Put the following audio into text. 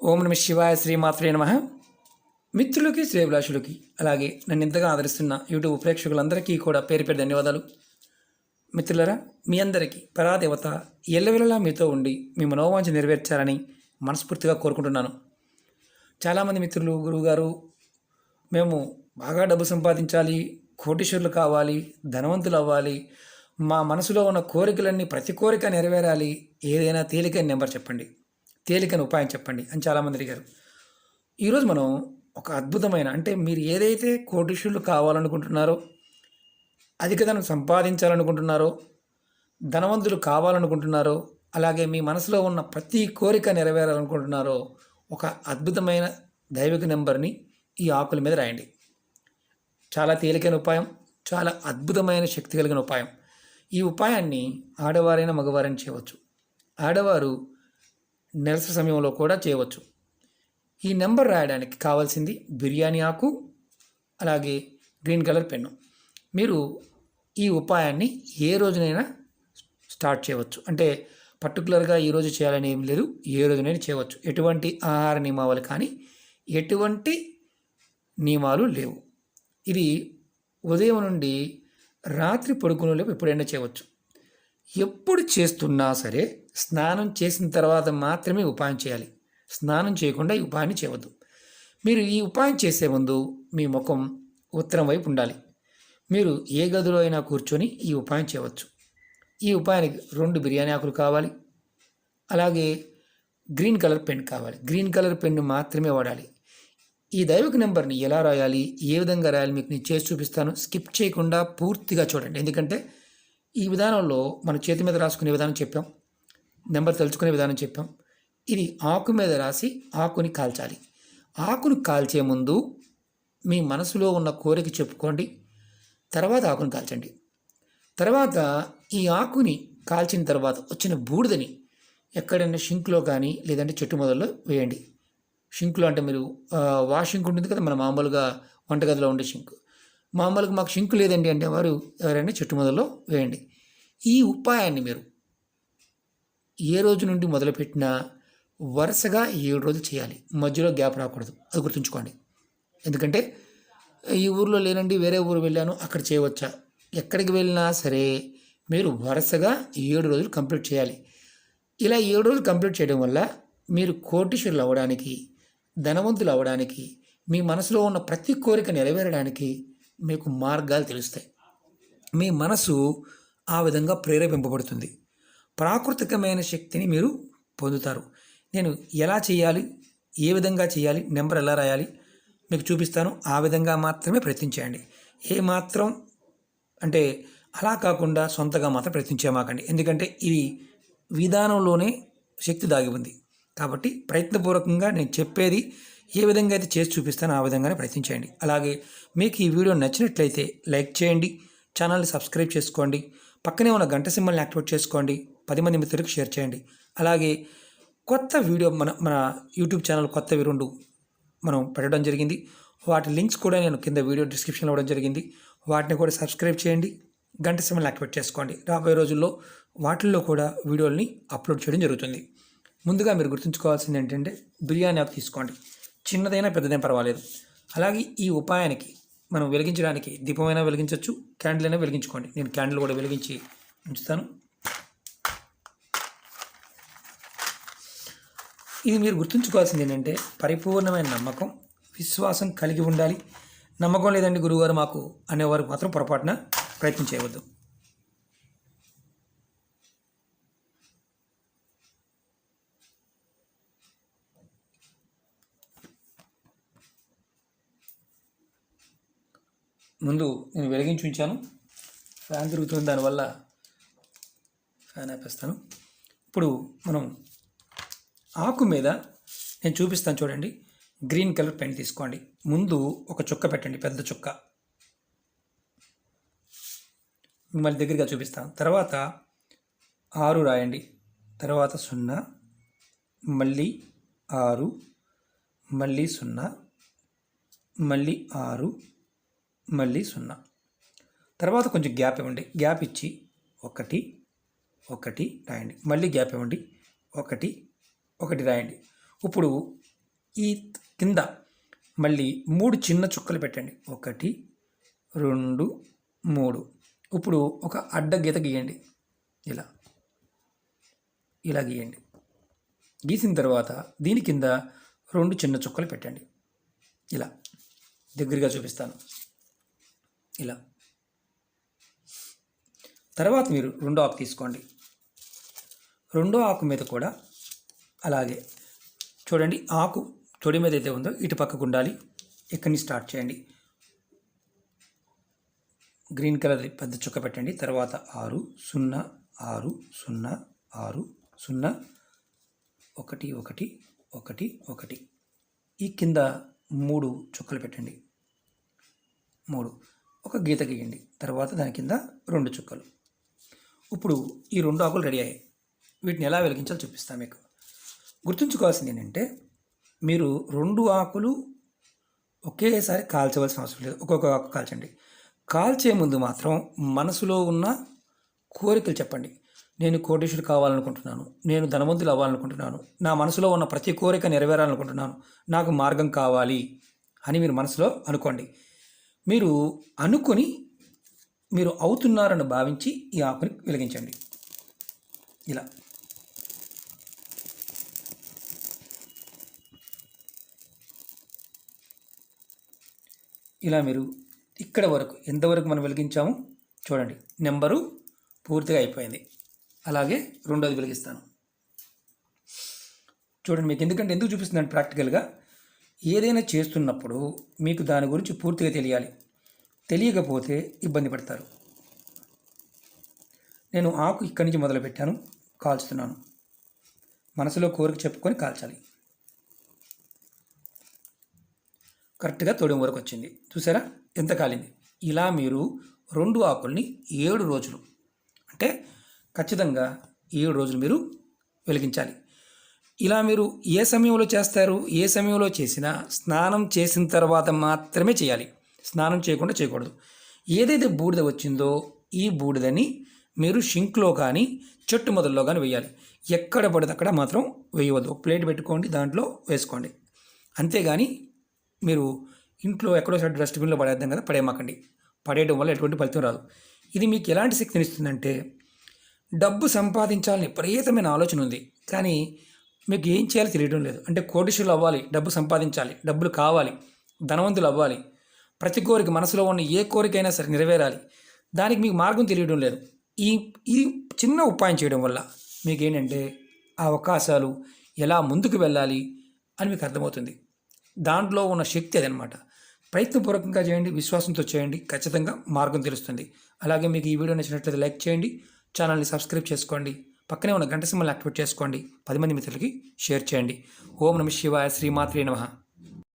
ఓం నమ శివాయ శ్రీమాత్రే నమ. మిత్రులకి శ్రేభిలాషులకి అలాగే నన్ను ఇంతగా ఆదరిస్తున్న యూట్యూబ్ ప్రేక్షకులందరికీ కూడా పేరు పేరు ధన్యవాదాలు. మిత్రులరా మీ అందరికీ పరాదేవత ఎల్లవెల్లలా మీతో ఉండి మీ మనోవాంఛ నెరవేర్చాలని మనస్ఫూర్తిగా కోరుకుంటున్నాను. చాలామంది మిత్రులు గురువుగారు మేము బాగా డబ్బు సంపాదించాలి కోటీశ్వరులు కావాలి ధనవంతులు అవ్వాలి మా మనసులో ఉన్న కోరికలన్నీ ప్రతి కోరిక నెరవేరాలి ఏదైనా తేలికైన నెంబర్ చెప్పండి. తేలికైన ఉపాయం చెప్పండి అని చాలామంది అడిగారు. ఈరోజు మనం ఒక అద్భుతమైన అంటే మీరు ఏదైతే కోటీశ్వరులు కావాలనుకుంటున్నారో అధిక ధనం సంపాదించాలనుకుంటున్నారో ధనవంతులు కావాలనుకుంటున్నారో అలాగే మీ మనసులో ఉన్న ప్రతి కోరిక నెరవేరాలనుకుంటున్నారో ఒక అద్భుతమైన దైవిక నెంబర్ని ఈ ఆకుల మీద రాయండి. చాలా తేలికైన ఉపాయం చాలా అద్భుతమైన శక్తి కలిగిన ఉపాయం. ఈ ఉపాయాన్ని ఆడవారైనా మగవారైనా చేయవచ్చు. ఆడవారు నెలస సమయంలో కూడా చేయవచ్చు. ఈ నెంబర్ రాయడానికి కావాల్సింది బిర్యానీ ఆకు అలాగే గ్రీన్ కలర్ పెన్ను. మీరు ఈ ఉపాయాన్ని ఏ రోజునైనా స్టార్ట్ చేయవచ్చు. అంటే పర్టికులర్గా ఈరోజు చేయాలని ఏం లేదు ఏ రోజునైనా చేయవచ్చు. ఎటువంటి ఆహార నియమావళి కానీ ఎటువంటి నియమాలు లేవు. ఇది ఉదయం నుండి రాత్రి పడుకునేలోపు ఎప్పుడైనా చేయవచ్చు. ఎప్పుడు చేస్తున్నా సరే స్నానం చేసిన తర్వాత మాత్రమే ఉపాయం చేయాలి. స్నానం చేయకుండా ఈ ఉపాయాన్ని చేయవద్దు. మీరు ఈ ఉపాయం చేసే ముందు మీ ముఖం ఉత్తరం వైపు ఉండాలి. మీరు ఏ గదిలో అయినా కూర్చొని ఈ ఉపాయం చేయవచ్చు. ఈ ఉపాయానికి రెండు బిర్యానీ ఆకులు కావాలి. అలాగే గ్రీన్ కలర్ పెన్ కావాలి. గ్రీన్ కలర్ పెన్ను మాత్రమే వాడాలి. ఈ దైవిక నెంబర్ని ఎలా రాయాలి? ఏ విధంగా రాయాలి? మీకు నేను చేసి చూపిస్తాను. స్కిప్ చేయకుండా పూర్తిగా చూడండి. ఎందుకంటే ఈ విధానంలో మన చేతి మీద రాసుకునే విధానం చెప్పాం. నెంబర్ తలుచుకునే విధానం చెప్పాం. ఇది ఆకు మీద రాసి ఆకుని కాల్చాలి. ఆకును కాల్చే ముందు మీ మనసులో ఉన్న కోరిక చెప్పుకోండి. తర్వాత ఆకును కాల్చండి. తర్వాత ఈ ఆకుని కాల్చిన తర్వాత వచ్చిన బూడిదని ఎక్కడైనా షింక్లో కానీ లేదంటే చెట్టు మొదల్లో వేయండి. షింక్లో అంటే మీరు వాషింగ్ ఉంటుంది కదా మన మామూలుగా వంటగదిలో ఉండే షింక్. మామూలుగా మాకు షింక్ లేదండి అంటే వారు ఎవరైనా చెట్టు మొదల్లో వేయండి. ఈ ఉపాయాన్ని మీరు ఏ రోజు నుండి మొదలుపెట్టినా వరుసగా ఏడు రోజులు చేయాలి. మధ్యలో గ్యాప్ రాకూడదు. అది గుర్తుంచుకోండి. ఎందుకంటే ఈ ఊర్లో లేనండి వేరే ఊరు వెళ్ళాను అక్కడ చేయవచ్చా? ఎక్కడికి వెళ్ళినా సరే మీరు వరుసగా ఏడు రోజులు కంప్లీట్ చేయాలి. ఇలా ఏడు రోజులు కంప్లీట్ చేయడం వల్ల మీరు కోటీశ్వరులు అవ్వడానికి ధనవంతులు అవ్వడానికి మీ మనసులో ఉన్న ప్రతి కోరిక నెరవేరడానికి మీకు మార్గాలు తెలుస్తాయి. మీ మనసు ఆ విధంగా ప్రేరేపింపబడుతుంది. ప్రాకృతికమైన శక్తిని మీరు పొందుతారు. నేను ఎలా చేయాలి? ఏ విధంగా చేయాలి? నెంబర్ ఎలా రాయాలి? మీకు చూపిస్తాను. ఆ విధంగా మాత్రమే ప్రయత్నించేయండి ఏ మాత్రం అంటే అలా కాకుండా సొంతగా మాత్రం ప్రయత్నించేమాకండి ఎందుకంటే ఇది విధానంలోనే శక్తి దాగి ఉంది. కాబట్టి ప్రయత్నపూర్వకంగా నేను చెప్పేది ఏ విధంగా అయితే చేసి చూపిస్తానో ఆ విధంగానే ప్రయత్నించండి అలాగే మీకు ఈ వీడియో నచ్చినట్లయితే లైక్ చేయండి. ఛానల్ని సబ్స్క్రైబ్ చేసుకోండి. పక్కనే ఉన్న గంట సింబల్ని యాక్టివేట్ చేసుకోండి. పది మంది మిత్రులకు షేర్ చేయండి. అలాగే కొత్త వీడియో మన మన యూట్యూబ్ ఛానల్ కొత్తవి రెండు మనం పెట్టడం జరిగింది. వాటి లింక్స్ కూడా నేను కింద వీడియో డిస్క్రిప్షన్లో ఇవ్వడం జరిగింది. వాటిని కూడా సబ్స్క్రైబ్ చేయండి. గంట సమయం యాక్టివేట్ చేసుకోండి. రాబోయే రోజుల్లో వాటిల్లో కూడా వీడియోల్ని అప్లోడ్ చేయడం జరుగుతుంది. ముందుగా మీరు గుర్తుంచుకోవాల్సింది ఏంటంటే బిర్యానీ ఆకు తీసుకోండి. చిన్నదైనా పెద్దదైనా పర్వాలేదు. అలాగే ఈ ఉపాయానికి మనం వెలిగించడానికి దీపమైనా వెలిగించవచ్చు క్యాండిల్ అయినా వెలిగించుకోండి. నేను క్యాండిల్ కూడా వెలిగించి ఉంచుతాను. ఇది మీరు గుర్తుంచుకోవాల్సింది ఏంటంటే పరిపూర్ణమైన నమ్మకం విశ్వాసం కలిగి ఉండాలి. నమ్మకం లేదండి గురువుగారు మాకు అనేవారు మాత్రం పొరపాటున ప్రయత్నం చేయవద్దు. ముందు నేను వెలిగించి ఉంచాను. ఫ్యాన్ తిరుగుతుంది దానివల్ల ఫ్యాన్ ఆపేస్తాను. ఇప్పుడు మనం ఆకు మీద నేను చూపిస్తాను చూడండి. గ్రీన్ కలర్ పెన్ తీసుకోండి. ముందు ఒక చుక్క పెట్టండి పెద్ద చుక్క. మిమ్మల్ని దగ్గరగా చూపిస్తాను తర్వాత ఆరు రాయండి. తర్వాత సున్నా మళ్ళీ ఆరు మళ్ళీ సున్నా మళ్ళీ ఆరు మళ్ళీ సున్నా. తర్వాత కొంచెం గ్యాప్ ఇవ్వండి. గ్యాప్ ఇచ్చి ఒకటి ఒకటి రాయండి. మళ్ళీ గ్యాప్ ఇవ్వండి. ఒకటి ఒకటి రాయండి. ఇప్పుడు ఈ కింద మళ్ళీ మూడు చిన్న చుక్కలు పెట్టండి. ఒకటి రెండు మూడు. ఇప్పుడు ఒక అడ్డ గీత గీయండి. ఇలా. ఇలా గీయండి. గీసిన తర్వాత దీని కింద రెండు చిన్న చుక్కలు పెట్టండి. ఇలా. దగ్గరగా చూపిస్తాను. ఇలా. తర్వాత మీరు రెండో ఆకు తీసుకోండి. రెండో ఆకు మీద కూడా అలాగే చూడండి ఆకు తొడి మీద అయితే ఉందో ఇటు పక్కకు ఉండాలి. ఇక్కడి నుంచి స్టార్ట్ చేయండి. గ్రీన్ కలర్ పెద్ద చుక్క పెట్టండి. తర్వాత ఆరు సున్నా ఆరు సున్నా ఆరు సున్నా ఒకటి ఒకటి ఒకటి ఒకటి. ఈ కింద మూడు చుక్కలు పెట్టండి. మూడు. ఒక గీత గీయండి. తర్వాత దాని కింద రెండు చుక్కలు. ఇప్పుడు ఈ రెండు ఆకులు రెడీ అయ్యాయి. వీటిని ఎలా వెలిగించాలో చూపిస్తాను మీకు. గుర్తుంచుకోవాల్సింది ఏంటంటే మీరు రెండు ఆకులు ఒకేసారి కాల్చవలసిన అవసరం లేదు. ఒక్కొక్క ఆకు కాల్చండి. కాల్చే ముందు మాత్రం మనసులో ఉన్న కోరికలు చెప్పండి. నేను కోటేశ్వరుడు కావాలనుకుంటున్నాను. నేను ధనవంతులు అవ్వాలనుకుంటున్నాను. నా మనసులో ఉన్న ప్రతి కోరిక నెరవేరాలనుకుంటున్నాను. నాకు మార్గం కావాలి అని మీరు మనసులో అనుకోండి. మీరు అనుకొని మీరు అవుతున్నారని భావించి ఈ ఆకుని వెలిగించండి. ఇలా. ఇలా మీరు ఇక్కడ వరకు ఎంతవరకు మనం వెలిగించాము? చూడండి నెంబరు పూర్తిగా అయిపోయింది. అలాగే రెండోది వెలిగిస్తాను. చూడండి మీకు ఎందుకంటే ఎందుకు చూపిస్తుందండి ప్రాక్టికల్గా? ఏదైనా చేస్తున్నప్పుడు మీకు దాని గురించి పూర్తిగా తెలియాలి. తెలియకపోతే ఇబ్బంది పడతారు. నేను ఆకు ఇక్కడి నుంచి మొదలుపెట్టాను కాల్చుతున్నాను. మనసులో కోరిక చెప్పుకొని కాల్చాలి. కరెక్ట్గా తొడిం వరకు వచ్చింది చూసారా? ఎంత కాలింది? ఇలా మీరు రెండు ఆకుల్ని ఏడు రోజులు అంటే ఖచ్చితంగా ఏడు రోజులు మీరు వెలిగించాలి. ఇలా మీరు ఏ సమయంలో చేస్తారు? ఏ సమయంలో చేసినా స్నానం చేసిన తర్వాత మాత్రమే చేయాలి. స్నానం చేయకుండా చేయకూడదు. ఏదైతే బూడిద వచ్చిందో ఈ బూడిదని మీరు షింక్లో కానీ చెట్టు మొదల్లో కానీ వేయాలి. ఎక్కడ పడితే అక్కడ మాత్రం వేయవద్దు. ప్లేట్ పెట్టుకోండి దాంట్లో వేసుకోండి. అంతేగాని మీరు ఇంట్లో ఎక్కడో సైడ్ డస్ట్బిన్లో పడేద్దాం కదా పడేయమాకండి. పడేయడం వల్ల ఎటువంటి ఫలితం రాదు. ఇది మీకు ఎలాంటి శక్తిని ఇస్తుందంటే డబ్బు సంపాదించాలని విపరీతమైన ఆలోచన ఉంది. కానీ మీకు ఏం చేయాలో తెలియడం లేదు. అంటే కోటీశ్వరులు అవ్వాలి డబ్బు సంపాదించాలి డబ్బులు కావాలి ధనవంతులు అవ్వాలి. ప్రతి కోరిక మనసులో ఉన్న ఏ కోరికైనా సరే నెరవేరాలి. దానికి మీకు మార్గం తెలియడం లేదు. ఈ ఈ చిన్న ఉపాయం చేయడం వల్ల మీకు ఏంటంటే ఆ అవకాశాలు ఎలా ముందుకు వెళ్ళాలి అని మీకు అర్థమవుతుంది. దాంట్లో ఉన్న శక్తి అదనమాట. ప్రయత్నపూర్వకంగా చేయండి విశ్వాసంతో చేయండి ఖచ్చితంగా మార్గం తెలుస్తుంది. అలాగే మీకు ఈ వీడియో నచ్చినట్లయితే లైక్ చేయండి ఛానల్ని సబ్స్క్రైబ్ చేసుకోండి పక్కనే ఉన్న గంట సింబల్ని యాక్టివేట్ చేసుకోండి పది మంది మిత్రులకి షేర్ చేయండి. ఓం నమ శివాయ శ్రీమాత్రి నమః.